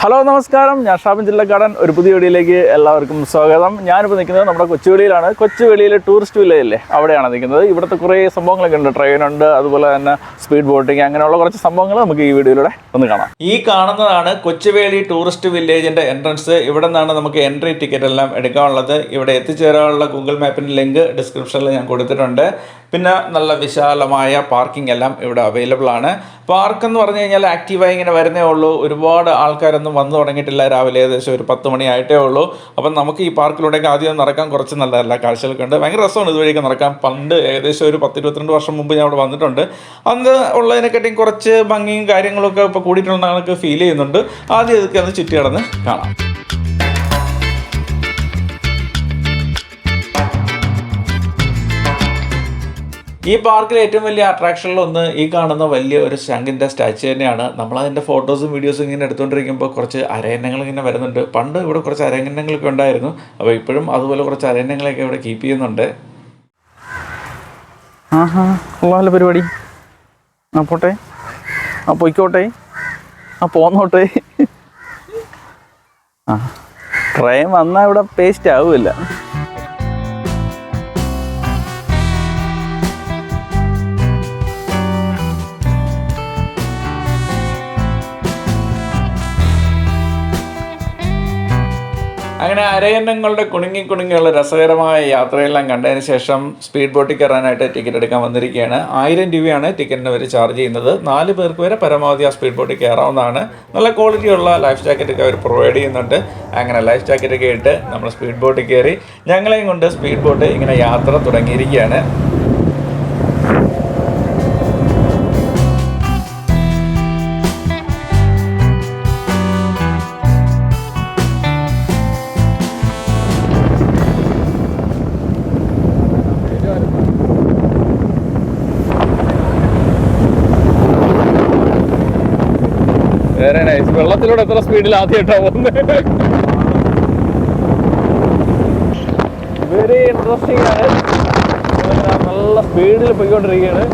Hello നമസ്കാരം. ഞാൻ ഷാബിൻ ജില്ലക്കാടൻ. ഒരു പുതിയ വീഡിയോയിലേക്ക് എല്ലാവർക്കും സ്വാഗതം. ഞാനിപ്പോൾ നിൽക്കുന്നത് നമ്മുടെ കൊച്ചുവേളിയിലാണ്. കൊച്ചുവേളിയിലെ ടൂറിസ്റ്റ് വില്ലേജല്ലേ അവിടെയാണ് നിൽക്കുന്നത്. ഇവിടുത്തെ കുറേ സംഭവങ്ങളൊക്കെ ഉണ്ട്. ട്രെയിൻ ഉണ്ട്. അതുപോലെ തന്നെ സ്പീഡ് ബോട്ടിങ് അങ്ങനെയുള്ള കുറച്ച് സംഭവങ്ങൾ നമുക്ക് ഈ വീഡിയോയിലൂടെ ഒന്ന് കാണാം. ഈ കാണുന്നതാണ് കൊച്ചുവേളി ടൂറിസ്റ്റ് വില്ലേജിന്റെ എൻട്രൻസ് ഇവിടെ നിന്നാണ് നമുക്ക് എൻട്രി ടിക്കറ്റ് എല്ലാം എടുക്കാനുള്ളത്. ഇവിടെ എത്തിച്ചേരാനുള്ള ഗൂഗിൾ മാപ്പിന്റെ ലിങ്ക് ഡിസ്ക്രിപ്ഷനിൽ ഞാൻ കൊടുത്തിട്ടുണ്ട്. പിന്നെ നല്ല വിശാലമായ പാർക്കിംഗ് എല്ലാം ഇവിടെ അവൈലബിൾ ആണ്. പാർക്ക് എന്ന് പറഞ്ഞു കഴിഞ്ഞാൽ ആക്റ്റീവായി ഇങ്ങനെ വരുന്നേ ഉള്ളൂ. ഒരുപാട് ആൾക്കാരൊന്നും വന്നു തുടങ്ങിയിട്ടില്ല. രാവിലെ ഏകദേശം ഒരു പത്ത് മണി ആയിട്ടേ ഉള്ളൂ. അപ്പം നമുക്ക് ഈ പാർക്കിലൂടെയൊക്കെ ആദ്യം നടക്കാൻ കുറച്ച് നല്ലതല്ല കാഴ്ചകളൊക്കെ ഉണ്ട്. ഭയങ്കര രസമാണ് ഇതുവഴിയൊക്കെ നടക്കാൻ. പണ്ട് ഏകദേശം ഒരു പത്ത് ഇരുപത്തിരണ്ട് വർഷം മുമ്പ് ഞാൻ അവിടെ വന്നിട്ടുണ്ട്. അന്ന് ഉള്ളതിനെക്കാട്ടിയും കുറച്ച് ഭംഗിയും കാര്യങ്ങളൊക്കെ ഇപ്പോൾ കൂടിയിട്ടുണ്ടെന്ന് ഫീൽ ചെയ്യുന്നുണ്ട്. ആദ്യം ഇതൊക്കെ ഒന്ന് ചുറ്റി കടന്ന് കാണാം. ഈ പാർക്കിലെ ഏറ്റവും വലിയ അട്രാക്ഷനിലൊന്ന് ഈ കാണുന്ന വലിയ ഒരു ശംഖിന്റെ സ്റ്റാച്ചു തന്നെയാണ്. നമ്മളതിന്റെ ഫോട്ടോസും വീഡിയോസും ഇങ്ങനെ എടുത്തുകൊണ്ടിരിക്കുമ്പോൾ കുറച്ച് അരയന്നങ്ങൾ ഇങ്ങനെ വരുന്നുണ്ട്. പണ്ട് ഇവിടെ കുറച്ച് അരയന്നങ്ങളൊക്കെ ഉണ്ടായിരുന്നു. അപ്പോൾ ഇപ്പോഴും അതുപോലെ കുറച്ച് അരയന്നങ്ങളൊക്കെ ഇവിടെ കീപ്പ് ചെയ്യുന്നുണ്ട്. ആഹാ പരിപാടി. ആ പോട്ടെ. ആ പൊയ്ക്കോട്ടെ. ആ പോന്നോട്ടെ. ആ ട്രെയിൻ വന്നാൽ ഇവിടെ പേസ്റ്റ് ആവില്ല അങ്ങനെ അരയന്നങ്ങളുടെ കുണുങ്ങി കുണുങ്ങിയുള്ള രസകരമായ യാത്രയെല്ലാം കണ്ടതിന് ശേഷം സ്പീഡ് ബോട്ടിൽ കയറാനായിട്ട് ടിക്കറ്റ് എടുക്കാൻ വന്നിരിക്കുകയാണ്. ആയിരം രൂപയാണ് ടിക്കറ്റിന് അവർ ചാർജ് ചെയ്യുന്നത്. നാല് പേർക്ക് വരെ പരമാവധി ആ സ്പീഡ് ബോട്ടിൽ കയറാവുന്നതാണ്. നല്ല ക്വാളിറ്റിയുള്ള ലൈഫ് ജാക്കറ്റൊക്കെ അവർ പ്രൊവൈഡ് ചെയ്യുന്നുണ്ട്. അങ്ങനെ ലൈഫ് ജാക്കറ്റൊക്കെ ഇട്ട് നമ്മൾ സ്പീഡ് ബോട്ടിൽ കയറി ഞങ്ങളെയും കൊണ്ട് സ്പീഡ് ബോട്ട് ഇങ്ങനെ യാത്ര തുടങ്ങിയിരിക്കുകയാണ്. വേറെ നൈസ് വെള്ളത്തിലൂടെ എത്ര സ്പീഡിൽ ആദ്യമായിട്ടാണ് പോകുന്നത് വെരി ഇൻട്രസ്റ്റിംഗ് ആണ്. നല്ല സ്പീഡിൽ പോയിക്കൊണ്ടിരിക്കുകയാണ്.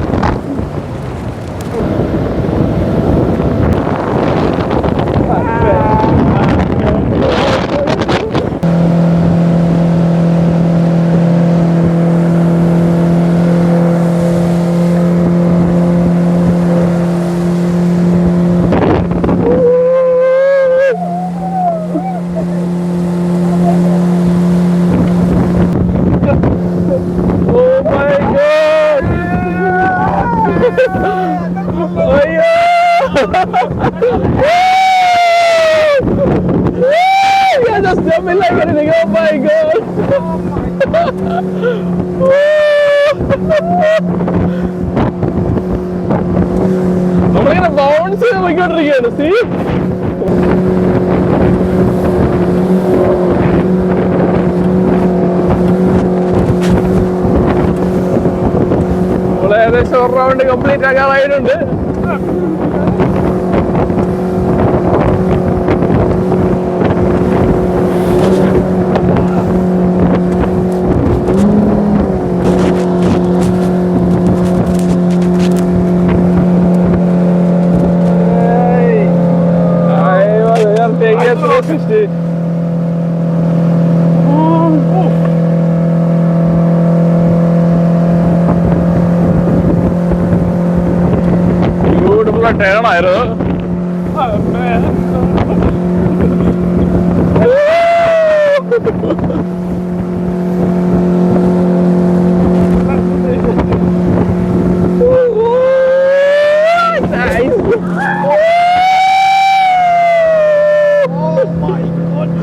നമ്മളിങ്ങനെ ബൗൺസ് ചെയ്ത് പോയിക്കൊണ്ടിരിക്കുകയാണ് സീ? ഏകദേശം ഒരു റൗണ്ട് കംപ്ലീറ്റ് ആകാറായിട്ടുണ്ട്. meter. ബ്യൂട്ടിഫുൾ ടേണായിരുന്നു അമ്മേ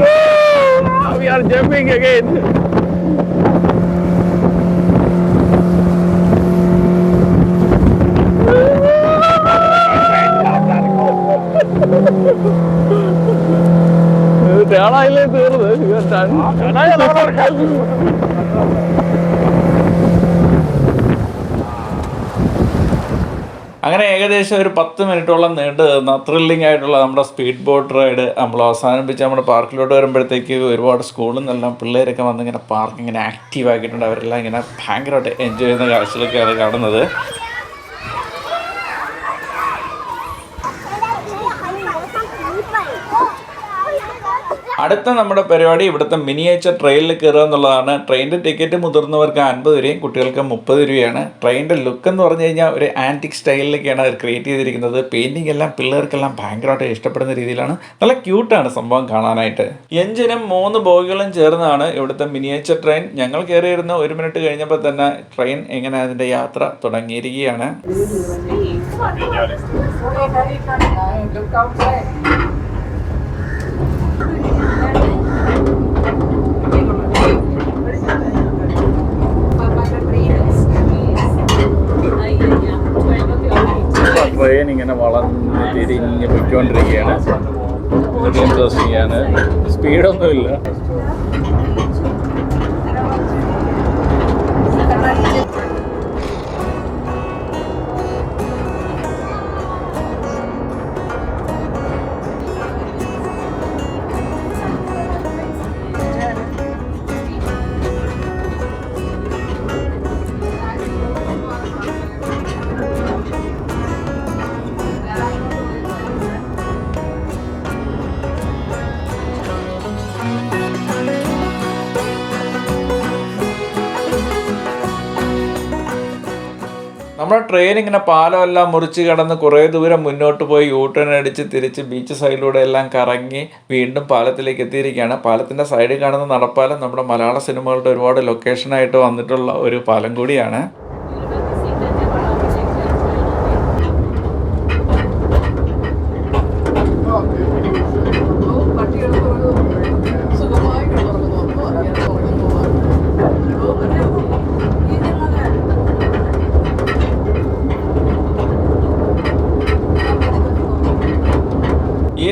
now we are jumping again. തേളായില്ലേ തീർന്ന് തണായ അങ്ങനെ ഏകദേശം ഒരു പത്ത് മിനിറ്റോളം നീണ്ടു നിന്ന ത്രില്ലിംഗ് ആയിട്ടുള്ള നമ്മുടെ സ്പീഡ് ബോട്ട് റൈഡ് നമ്മൾ അവസാനിപ്പിച്ച് നമ്മുടെ പാർക്കിലോട്ട് വരുമ്പോഴത്തേക്ക് ഒരുപാട് സ്കൂളിൽ നിന്നെല്ലാം പിള്ളേരൊക്കെ വന്നിങ്ങനെ പാർക്ക് ഇങ്ങനെ ആക്റ്റീവ് ആക്കിയിട്ടുണ്ട്. അവരെല്ലാം ഇങ്ങനെ ഭയങ്കരമായിട്ട് എൻജോയ് ചെയ്യുന്ന കാഴ്ചകളൊക്കെയാണ് കാണുന്നത്. അടുത്ത നമ്മുടെ പരിപാടി ഇവിടുത്തെ മിനിയേച്ചർ ട്രെയിനിൽ കയറുക എന്നുള്ളതാണ്. ട്രെയിനിന്റെ ടിക്കറ്റ് മുതിർന്നവർക്ക് അൻപത് രൂപയും കുട്ടികൾക്ക് മുപ്പത് രൂപയാണ്. ട്രെയിനിന്റെ ലുക്ക് എന്ന് പറഞ്ഞു കഴിഞ്ഞാൽ ഒരു ആന്റിക് സ്റ്റൈലിലൊക്കെയാണ് അവർ ക്രിയേറ്റ് ചെയ്തിരിക്കുന്നത്. പെയിന്റിംഗ് എല്ലാം പിള്ളേർക്കെല്ലാം ഭയങ്കരമായിട്ട് ഇഷ്ടപ്പെടുന്ന രീതിയിലാണ്. നല്ല ക്യൂട്ടാണ് സംഭവം കാണാനായിട്ട്. എഞ്ചിനും മൂന്ന് ബോഗികളും ചേർന്നാണ് ഇവിടുത്തെ മിനിയേച്ചർ ട്രെയിൻ ഞങ്ങൾ കയറിയിരുന്ന ഒരു മിനിറ്റ് കഴിഞ്ഞപ്പോൾ തന്നെ ട്രെയിൻ എങ്ങനെ അതിന്റെ യാത്ര തുടങ്ങിയിരിക്കുകയാണ്. ട്രെയിൻ ഇങ്ങനെ വളർന്ന് തിരിഞ്ഞ് പൊയ്ക്കൊണ്ടിരിക്കുകയാണ്. ഇൻട്രസ്റ്റിംഗ് ആണ് സ്പീഡൊന്നുമില്ല നമ്മുടെ ട്രെയിൻ ഇങ്ങനെ പാലമെല്ലാം മുറിച്ച് കടന്ന് കുറേ ദൂരം മുന്നോട്ട് പോയി യൂട്ടേൺ അടിച്ച് തിരിച്ച് ബീച്ച് സൈഡിലൂടെ എല്ലാം കറങ്ങി വീണ്ടും പാലത്തിലേക്ക് എത്തിയിരിക്കുകയാണ്. പാലത്തിന്റെ സൈഡിൽ കാണുന്ന നടപ്പാലം നമ്മുടെ മലയാള സിനിമകളുടെ ഒരുപാട് ലൊക്കേഷനായിട്ട് വന്നിട്ടുള്ള ഒരു പാലം കൂടിയാണ്.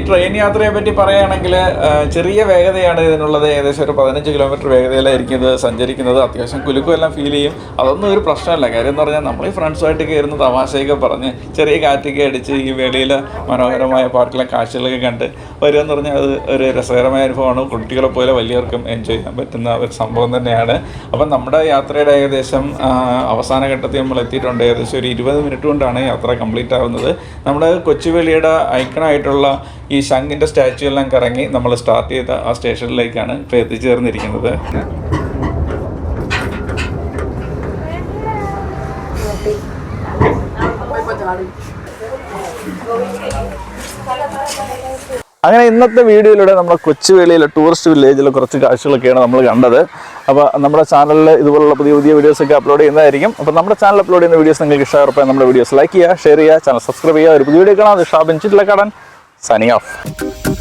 ട്രെയിൻ യാത്രയെ പറ്റി പറയുകയാണെങ്കിൽ ചെറിയ വേഗതയാണ് ഇതിനുള്ളത്. ഏകദേശം ഒരു പതിനഞ്ച് കിലോമീറ്റർ വേഗതയിലായിരിക്കും ഇത് സഞ്ചരിക്കുന്നത്. അത്യാവശ്യം കുലുക്കും എല്ലാം ഫീൽ ചെയ്യും. അതൊന്നും ഒരു പ്രശ്നമല്ല. കാര്യം എന്ന് പറഞ്ഞാൽ നമ്മൾ ഈ ഫ്രണ്ട്സുമായിട്ട് കയറുന്ന തമാശയൊക്കെ പറഞ്ഞ് ചെറിയ കാറ്റൊക്കെ അടിച്ച് ഈ വെളിയിൽ മനോഹരമായ പാർക്കിലെ കാഴ്ചകളൊക്കെ കണ്ട് വരിക എന്ന് പറഞ്ഞാൽ അത് ഒരു രസകരമായ അനുഭവമാണ്. കുട്ടികളെ പോലെ വലിയവർക്കും എൻജോയ് ചെയ്യാൻ പറ്റുന്ന ഒരു സംഭവം തന്നെയാണ്. അപ്പം നമ്മുടെ യാത്രയുടെ ഏകദേശം അവസാന ഘട്ടത്തിൽ നമ്മൾ എത്തിയിട്ടുണ്ട്. ഏകദേശം ഒരു ഇരുപത് മിനിറ്റ് കൊണ്ടാണ് യാത്ര കംപ്ലീറ്റ് ആവുന്നത്. നമ്മുടെ കൊച്ചുവേളിയുടെ ഐക്കണായിട്ടുള്ള ഈ ശംഖിന്റെ സ്റ്റാച്ചു എല്ലാം കറങ്ങി നമ്മൾ സ്റ്റാർട്ട് ചെയ്ത ആ സ്റ്റേഷനിലേക്കാണ് ഇപ്പോൾ എത്തിച്ചേർന്നിരിക്കുന്നത്. അങ്ങനെ ഇന്നത്തെ വീഡിയോയിലൂടെ നമ്മുടെ കൊച്ചുവേളിയിലെ ടൂറിസ്റ്റ് വില്ലേജിലെ കുറച്ച് കാഴ്ചകളൊക്കെയാണ് നമ്മൾ കണ്ടത്. അപ്പോൾ നമ്മുടെ ചാനലിൽ ഇതുപോലുള്ള പുതിയ പുതിയ വീഡിയോസൊക്കെ അപ്ലോഡ് ചെയ്യുന്നതായിരിക്കും. അപ്പോൾ നമ്മുടെ ചാനൽ അപ്ലോഡ് ചെയ്യുന്ന വീഡിയോസ് നിങ്ങൾക്ക് ഇഷ്ടമായി നമ്മുടെ വീഡിയോസ് ലൈക്ക് ചെയ്യുക ഷെയർ ചെയ്യുക ചാനൽ സബ്സ്ക്രൈബ് ചെയ്യുക. ഒരു പുതിയ വീഡിയോ കാണാം അത് ഷാബിൻ ചിറ്റിലക്കാടൻ. signing off.